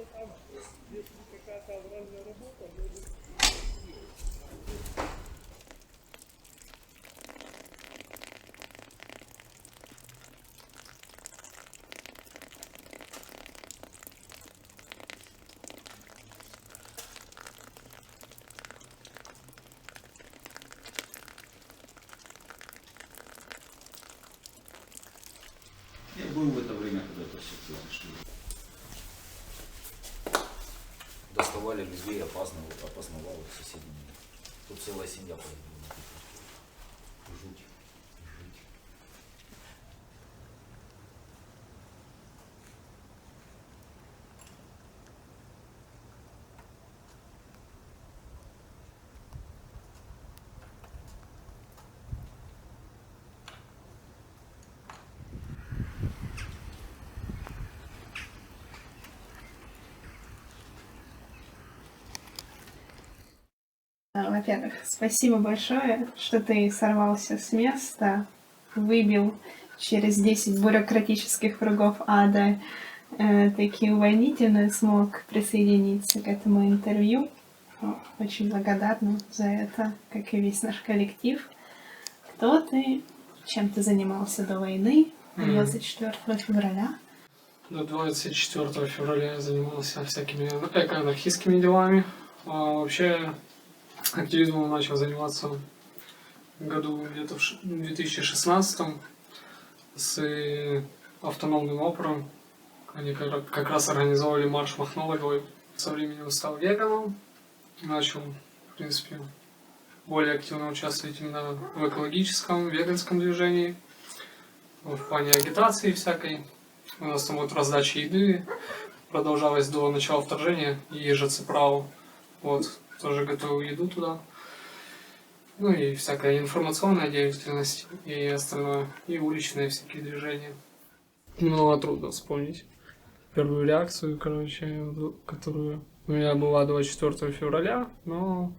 Если какая-то обральная работа, может быть, Я был в это время, когда это все произошло. Доставали людей, опасно, опознавал их соседними. Тут целая семья погибла. Во-первых, спасибо большое, что ты сорвался с места, выбил через 10 бюрократических кругов ада э, такие увольнительные, смог присоединиться к этому интервью. Очень благодарна за это, как и весь наш коллектив. Кто ты? Чем ты занимался до войны? Мгм. 24 февраля. До 24 февраля я занимался всякими эко-анархистскими делами. А вообще активизмом начал заниматься году где-то в ш- 2016 с э, автономным опором. Они как ра- как раз организовали марш Махновой. Со временем стал веганом. Начал, в принципе, более активно участвовать именно в экологическом, веганском движении. В плане агитации всякой. У нас там вот раздача еды продолжалась до начала вторжения и ЖЦПРАУ. Вот, тоже готовил еду туда. Ну и всякая информационная деятельность и остальное, и уличные всякие движения. Немного трудно вспомнить первую реакцию, короче, которую у меня была 24 февраля, но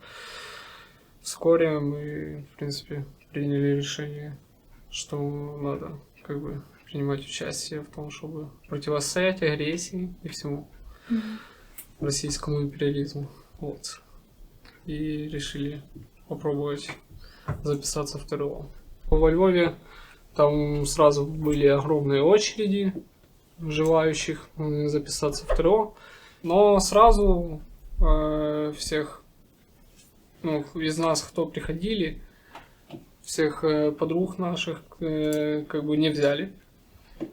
вскоре мы, в принципе, приняли решение, что надо как бы принимать участие в том, чтобы противостоять агрессии и всему российскому империализму. Вот. И решили попробовать записаться в ТРО. Во Львове там сразу были огромные очереди желающих м, записаться в ТРО, но сразу э, всех ну, из нас, кто приходили, всех э, подруг наших э, как бы не взяли.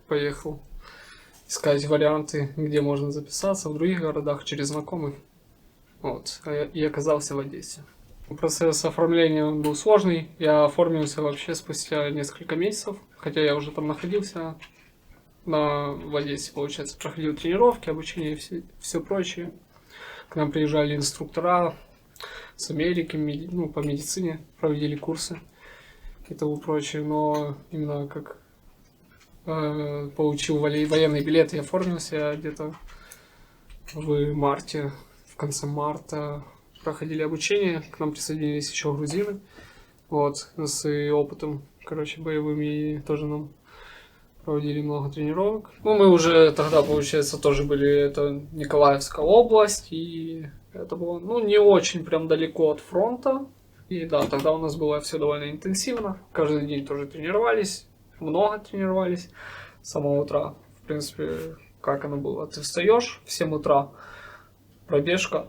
Поехал искать варианты, где можно записаться в других городах через знакомых. Вот. А И оказался в Одессе. Процесс оформления был сложный. Я оформился вообще спустя несколько месяцев, хотя я уже там находился на, в Одессе, получается, проходил тренировки, обучение и все, все прочее. К нам приезжали инструктора с Америки, меди- ну, по медицине, проводили курсы и тому прочее, но именно как э, получил военный билет и оформился я где-то в марте, конце марта проходили обучение, к нам присоединились еще грузины, вот, с опытом, короче, боевым, и тоже нам проводили много тренировок. Ну, мы уже тогда, получается, тоже были, это Николаевская область, и это было, ну, не очень прям далеко от фронта, и да, тогда у нас было все довольно интенсивно, каждый день тоже тренировались, много тренировались с самого утра. В принципе, как оно было? Ты встаешь в 7 утра, пробежка,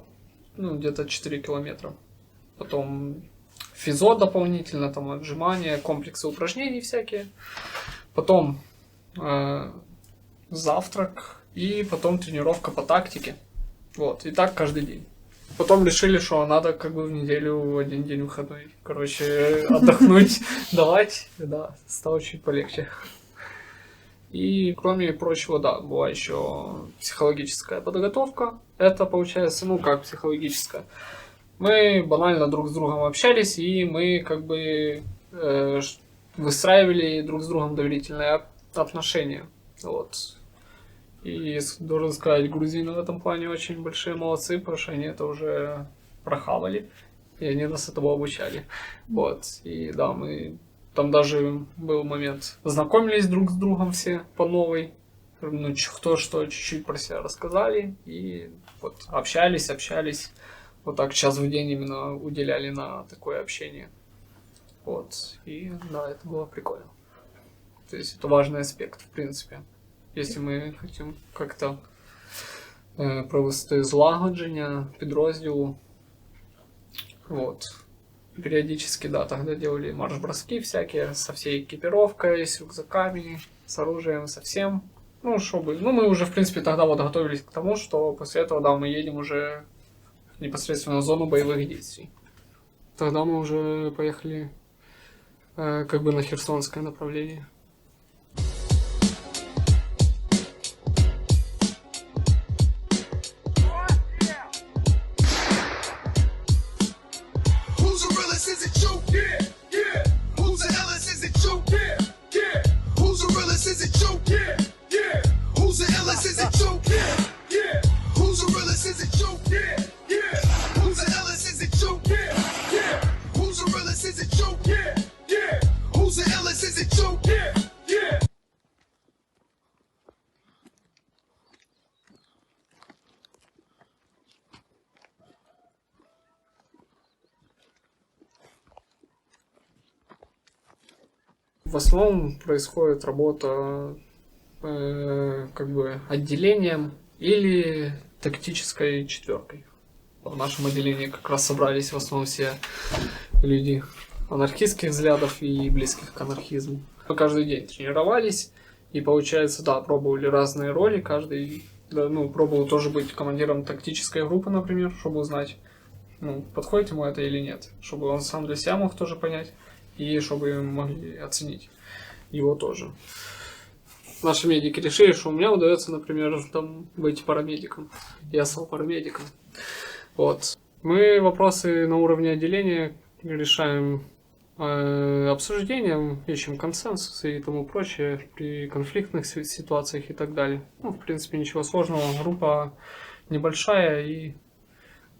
ну, где-то 4 километра. Потом физо дополнительно, там отжимания, комплексы упражнений всякие. Потом э, завтрак и потом тренировка по тактике. Вот, и так каждый день. Потом решили, что надо как бы в неделю один день выходной. Короче, отдохнуть, давать, да, стало чуть полегче. И кроме прочего, да, была еще психологическая подготовка. Это получается, ну как психологическая. Мы банально друг с другом общались, и мы как бы э, выстраивали друг с другом доверительные от- отношения. Вот. И должен сказать, грузины в этом плане очень большие молодцы, потому что они это уже прохавали, и они нас этому обучали. Вот. И да, мы там даже был момент, знакомились друг с другом все по новой, ну, кто что чуть-чуть про себя рассказали, и вот общались, общались. Вот так час в день именно уделяли на такое общение. Вот. И да, это было прикольно. То есть это важный аспект, в принципе. Якщо ми хочемо как-то е, провести злагодження підрозділу. Вот. Периодически, да, тогда делали марш-броски всякие со всей экипировкой, с рюкзаками, с оружием, со всем. Ну, чтобы... Ну, мы уже, в принципе, тогда вот готовились к тому, что после этого, да, мы едем уже непосредственно в зону боевых действий. Тогда мы уже поехали э, как бы на Херсонское направление. Основном происходит работа э, как бы отделением или тактической четверкой. В нашем отделении как раз собрались в основном все люди анархистских взглядов и близких к анархизму. Мы каждый день тренировались и, получается, да, пробовали разные роли. Каждый, да, ну, пробовал тоже быть командиром тактической группы, например, чтобы узнать, ну, подходит ему это или нет. Чтобы он сам для себя мог тоже понять и чтобы могли оценить его тоже. Наши медики решили, что у меня удается, например, там быть парамедиком. Я стал парамедиком. Вот. Мы вопросы на уровне отделения решаем э, обсуждением, ищем консенсус и тому прочее при конфликтных си- ситуациях и так далее. Ну, в принципе, ничего сложного. Группа небольшая и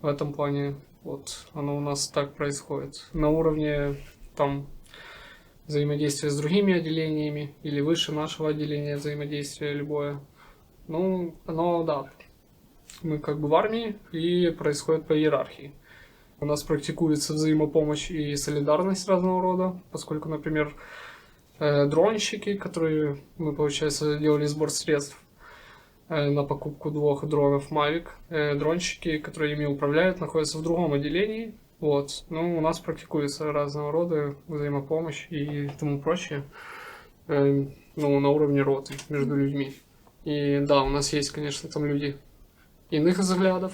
в этом плане вот оно у нас так происходит. На уровне там взаимодействия с другими отделениями или выше нашего отделения взаимодействия любое. Ну, оно, да, мы как бы в армии и происходит по иерархии. У нас практикуется взаимопомощь и солидарность разного рода, поскольку, например, э, дронщики, которые мы, получается, делали сбор средств э, на покупку двух дронов Mavic, э, дронщики, которые ими управляют, находятся в другом отделении, вот. Ну, у нас практикуется разного рода взаимопомощь и тому прочее. э, ну, на уровне роты между людьми. И да, у нас есть, конечно, там люди иных взглядов.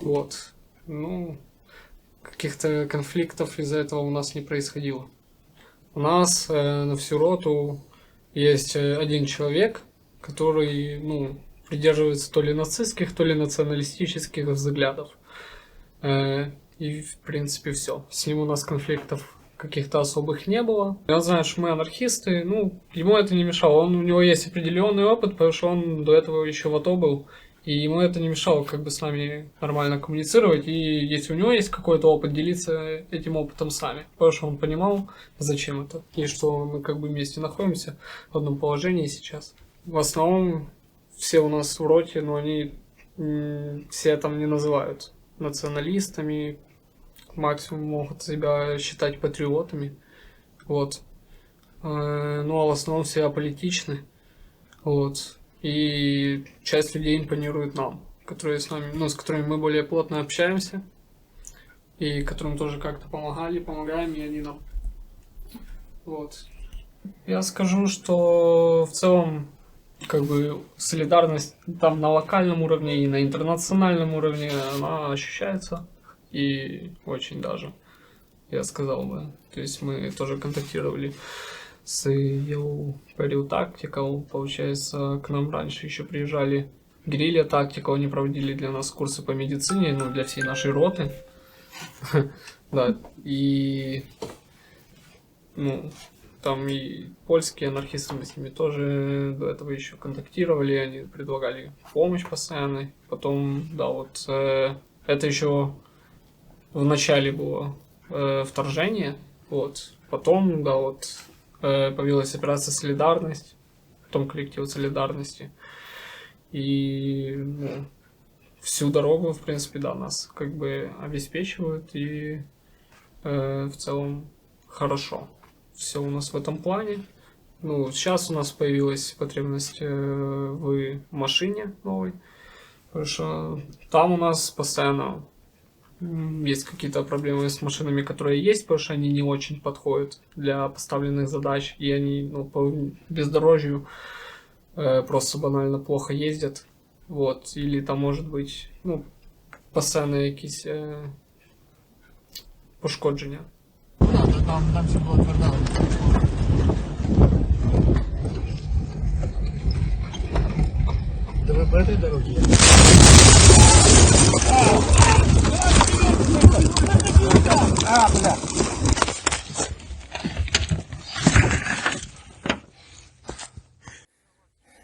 Вот. Ну, каких-то конфликтов из-за этого у нас не происходило. У нас э, на всю роту есть э, один человек, который, ну, придерживается то ли нацистских, то ли националистических взглядов. Э, и, в принципе, все. С ним у нас конфликтов каких-то особых не было. Я знаю, что мы анархисты, ну, ему это не мешало. Он, у него есть определенный опыт, потому что он до этого еще в АТО был. И ему это не мешало как бы с нами нормально коммуницировать. И если у него есть какой-то опыт, делиться этим опытом с нами. Потому что он понимал, зачем это. И что мы как бы вместе находимся в одном положении сейчас. В основном все у нас в роте, но они все там не называют националистами, максимум могут себя считать патриотами. Вот. Э, Ну, а в основном все аполитичны. Вот. И часть людей импонирует нам, которые с нами, ну, с которыми мы более плотно общаемся. И которым тоже как-то помогали, помогаем, и они нам. Вот. Я скажу, что в целом как бы солидарность там на локальном уровне и на интернациональном уровне она ощущается и очень даже, я сказал бы. То есть мы тоже контактировали с EU Peril Tactical, получается, к нам раньше еще приезжали Грилля Tactical, они проводили для нас курсы по медицине, ну, для всей нашей роты. Да, и ну, там и польские анархисты, мы с ними тоже до этого еще контактировали, они предлагали помощь постоянно. Потом, да, вот э, это еще в начале было э, вторжение, вот. Потом, да, вот э, появилась операция «Солидарность», потом коллектив «Солидарности». И ну, всю дорогу, в принципе, да, нас как бы обеспечивают и э, в целом хорошо. Все у нас в этом плане. Ну, сейчас у нас появилась потребность э, в машине новой, потому что там у нас постоянно есть какие-то проблемы с машинами, которые есть, потому что они не очень подходят для поставленных задач, и они ну, по бездорожью э, просто банально плохо ездят. Вот, или там может быть, ну, постійно якісь е, пошкодження. Там, там все було твердо. Ви по этой дороге? А, бля.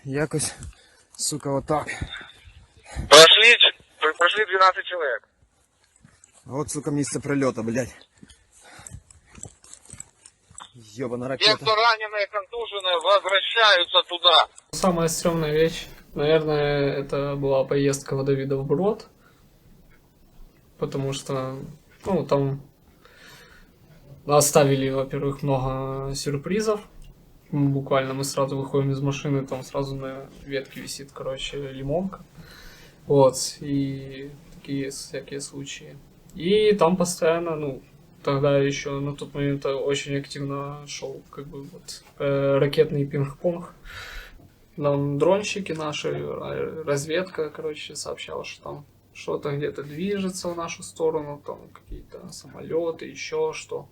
Якось, сука, отак. Прошли, ч- прошли 12 человек. От, сука, місце прильоту, блядь. Йобана Те, ракета. кто раненые, контуженные, возвращаются туда. Самая стрёмная вещь, наверное, это была поездка в Давидов Брод. Потому что, ну, там оставили, во-первых, много сюрпризов. Буквально мы сразу выходим из машины, там сразу на ветке висит, короче, лимонка. Вот, и такие всякие случаи. И там постоянно, ну, тогда еще на тот момент очень активно шел, как бы, вот, э, ракетный пинг-понг. Нам дронщики наши, э, разведка, короче, сообщала, что там что-то где-то движется в нашу сторону, там какие-то самолеты, еще что.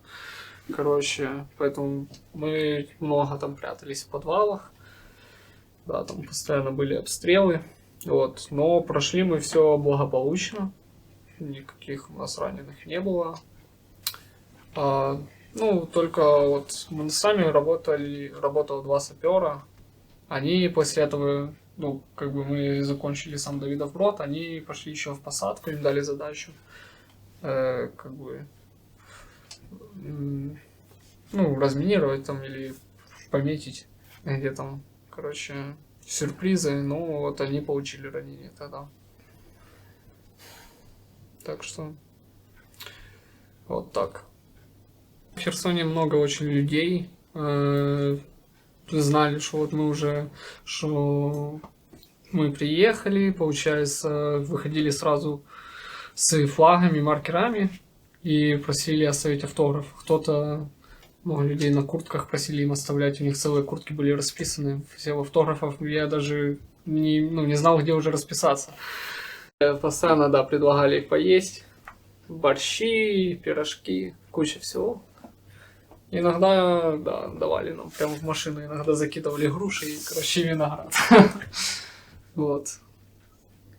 Короче, поэтому мы много там прятались в подвалах. Да, там постоянно были обстрелы. Вот. Но прошли мы все благополучно. Никаких у нас раненых не было. А, ну, только вот мы сами работали, работало два сапера. Они после этого, ну, как бы мы закончили сам Давидов брод, они пошли еще в посадку, им дали задачу, э, как бы, ну, разминировать там или пометить, где там, короче, сюрпризы, ну, вот они получили ранение тогда. Так что, вот так. В Херсоне много очень людей, э, знали, что вот мы уже, что мы приехали, получается, выходили сразу с флагами, маркерами и просили оставить автограф. Кто-то, много людей на куртках просили им оставлять, у них целые куртки были расписаны, все автографов, я даже не, ну, не знал, где уже расписаться. Э, Постоянно, да, предлагали поесть, борщи, пирожки, куча всего. Иногда, да, давали нам прямо в машину, иногда закидывали груши и, короче, виноград. Вот.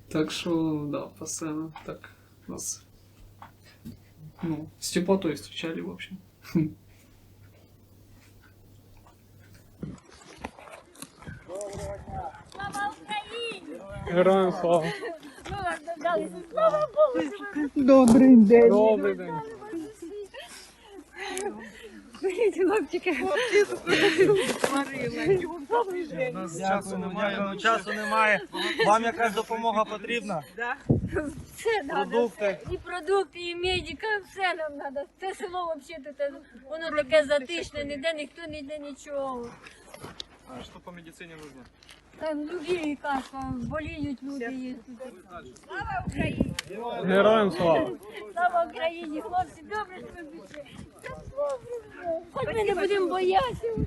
Так что, да, постоянно так нас, ну, с теплотой встречали, в общем. Героям слава. Добрий день. Добрий день. Беріть, хлопчики. У нас часу немає, ну, часу немає. Вам якась допомога потрібна? Все треба. Продукти. І продукти, і медика, все нам треба. Це село взагалі тут, воно таке затишне, ніде ніхто ніде нічого. А що по медицині нужно? Там другі лікарства, боліють люди. є тут. Слава Україні! Героям слава. Слава Україні! Хлопці, добре, що ви пішли. Та добре вже. Хоч ми не будемо боятися вже.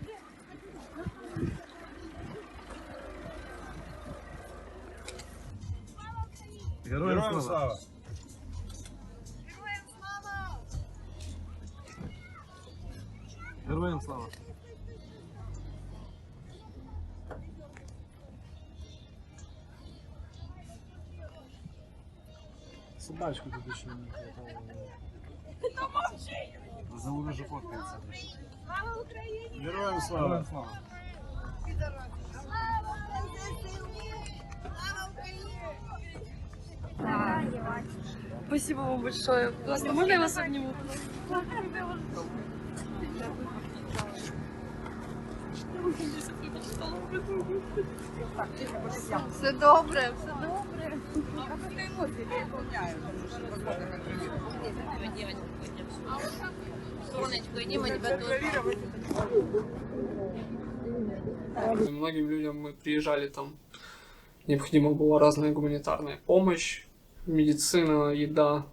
Героям слава. Героям слава. Собачку тут еще не хватало. За уже фоткается. Слава Україні! Героям слава. слава. Спасибо вам большое. Классно. Можно я вас обниму? Все добре, все добре. Сонечко, иди, мы тебя тоже. Многим людям мы приезжали там, необходима была разная гуманитарная помощь, медицина, еда.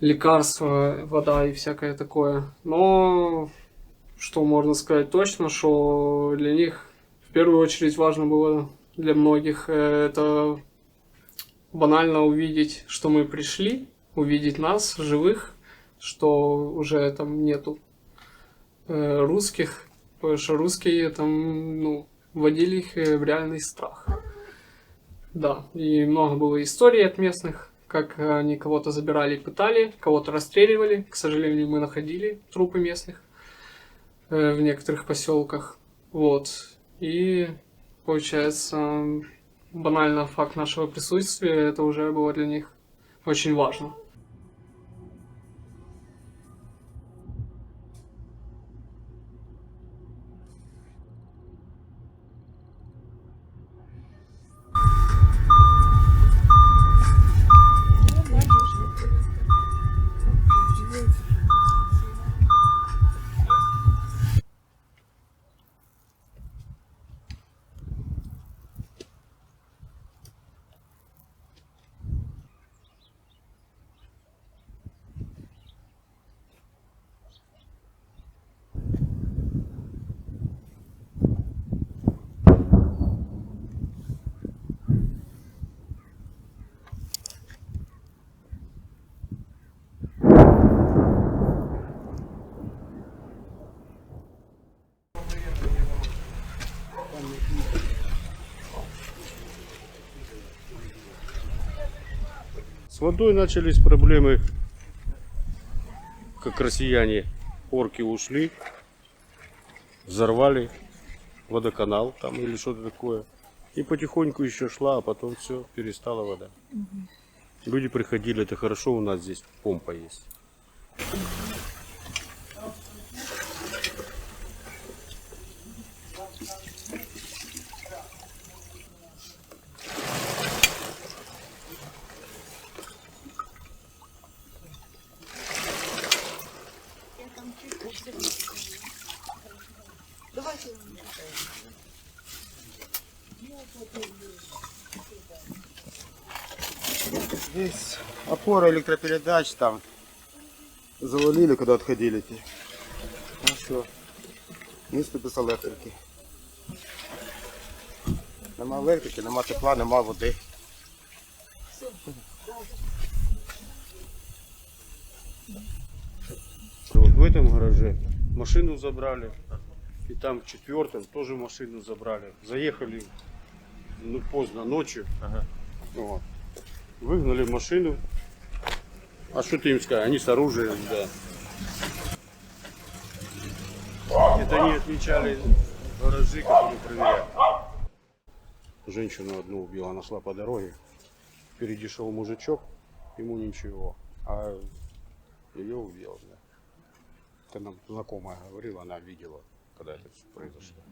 лекарства, вода и всякое такое. Но что можно сказать точно, что для них в первую очередь важно было для многих э, это банально увидеть, что мы пришли, увидеть нас живых, что уже там нету э, русских, потому что русские там, ну, вводили их э, в реальный страх. Да, и много было историй от местных, как они кого-то забирали и пытали, кого-то расстреливали. К сожалению, мы находили трупы местных в некоторых поселках. Вот. И получается, банально факт нашего присутствия, это уже было для них очень важно. С водой начались проблемы, как россияне, орки ушли, взорвали водоканал там или что-то такое. И потихоньку еще шла, а потом все, перестала вода. Люди приходили, это хорошо, у нас здесь помпа есть. опора электропередач там завалили, когда отходили. ті. Ну все. Місто без електрики. Нема електрики, нема тепла, нема води. Вот в этом гараже машину забрали. И там в четвертом тоже машину забрали. Заехали ну, поздно ночью. Вот. Выгнали машину. А что ты им сказал? Они с оружием, да. Это они отмечали гаражи, которые проверяли. Женщину одну убила, она шла по дороге. Впереди шел мужичок, ему ничего. А ее убил, да. Это нам знакомая говорила, она видела, когда это произошло.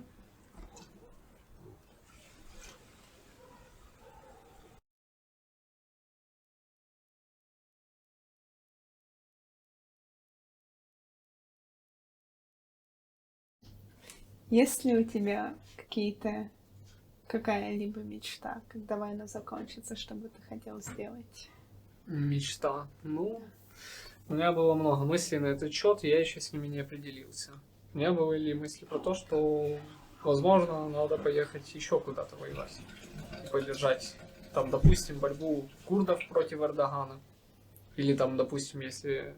Есть ли у тебя какие-то какая-либо мечта, когда война закончится, что бы ты хотел сделать? Мечта. Ну, у меня было много мыслей на этот счет, я еще с ними не определился. У меня были мысли про то, что, возможно, надо поехать еще куда-то воевать. Поддержать, там, допустим, борьбу курдов против Эрдогана. Или там, допустим, если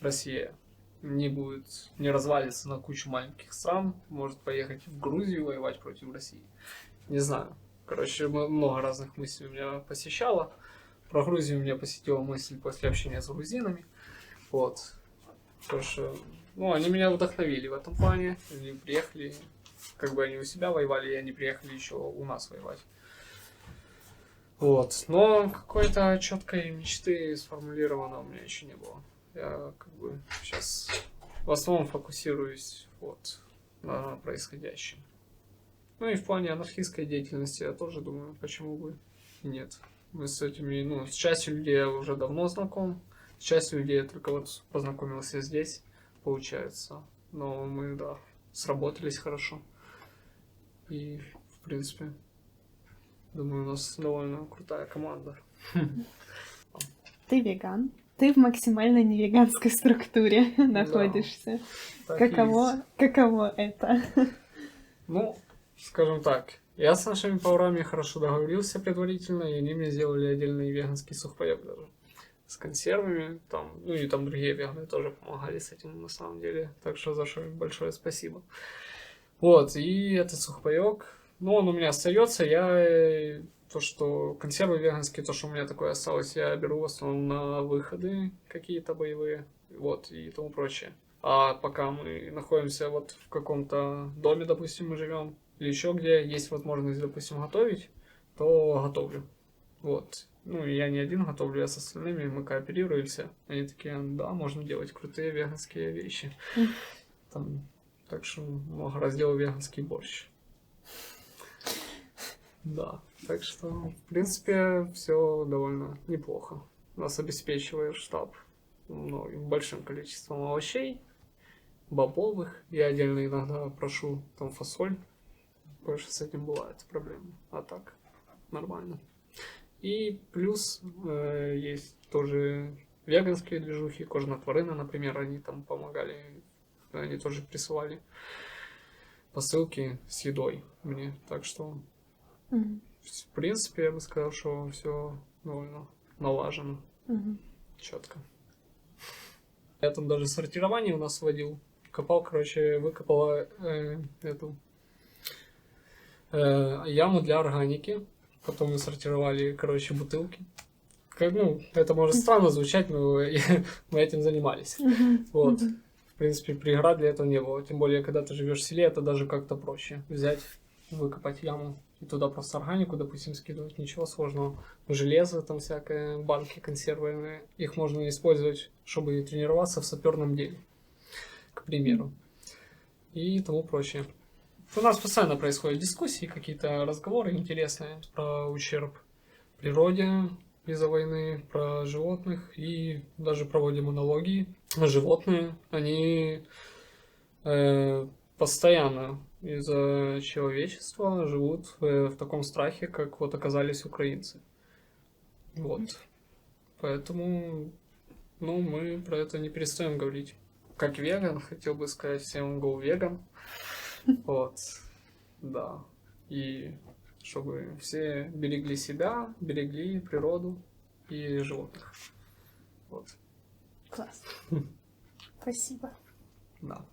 Россия не будет, не развалится на кучу маленьких стран, может поехать в Грузию воевать против России. Не знаю. Короче, много разных мыслей у меня посещало. Про Грузию меня посетила мысль после общения с грузинами. Вот. Потому что, ну, они меня вдохновили в этом плане. Они приехали, как бы они у себя воевали, и они приехали еще у нас воевать. Вот. Но какой-то четкой мечты сформулировано у меня еще не было. Я как бы сейчас в основном фокусируюсь вот на происходящем. Ну и в плане анархистской деятельности я тоже думаю, почему бы и нет. Мы с этими, ну, с частью людей я уже давно знаком, с частью людей я только вот познакомился здесь, получается. Но мы, да, сработались хорошо. И, в принципе, думаю, у нас довольно крутая команда. Ты веган, Ты в максимально невеганской структуре находишься. И Каково, есть. каково это? Ну, скажем так, я с нашими поварами хорошо договорился предварительно, и они мне сделали отдельный веганский сухпайок даже. С консервами, там, ну и там другие веганы тоже помогали с этим на самом деле. Так что за что им большое спасибо. Вот, и этот сухпайок, ну, он у меня остается, я э, то, что консервы веганские, то, что у меня такое осталось, я беру в основном на выходы какие-то боевые, вот, и тому прочее. А пока мы находимся вот в каком-то доме, допустим, мы живем, или еще где есть возможность, допустим, готовить, то готовлю. Вот. Ну, я не один готовлю, я с остальными, мы кооперируемся. Они такие, да, можно делать крутые веганские вещи. Там, так что много раз делал веганский борщ. Да, так что, в принципе, все довольно неплохо. Нас обеспечивает штаб ну, большим количеством овощей, бобовых. Я отдельно иногда прошу там фасоль. Больше с этим бывает проблемы. А так, нормально. И плюс э, есть тоже веганские движухи, кожнотворына, например, они там помогали, они тоже присылали посылки с едой мне. Так что, В принципе, я бы сказал, что все довольно налажено, Мгм. четко. Я там даже сортирование у нас водил. Копал, короче, выкопала э, эту э, яму для органики. Потом мы сортировали, короче, бутылки. Как, ну, это может странно звучать, но мы этим занимались. Вот. В принципе, преград для этого не было. Тем более, когда ты живешь в селе, это даже как-то проще. Взять, выкопать яму и туда просто органику, допустим, скидывать. Ничего сложного. Железо, там всякое, банки консервные. Их можно использовать, чтобы тренироваться в саперном деле. К примеру. И тому прочее. У нас постоянно происходят дискуссии, какие-то разговоры интересные про ущерб природе из-за войны, про животных и даже проводим аналогии. Животные, они э, постоянно из-за человечества живут в таком страхе, как вот оказались украинцы. Вот. Поэтому, ну, мы про это не перестаем говорить. Как веган, хотел бы сказать всем go веган. Вот. Да. И чтобы все берегли себя, берегли природу и животных. Вот. Класс. Спасибо. Да.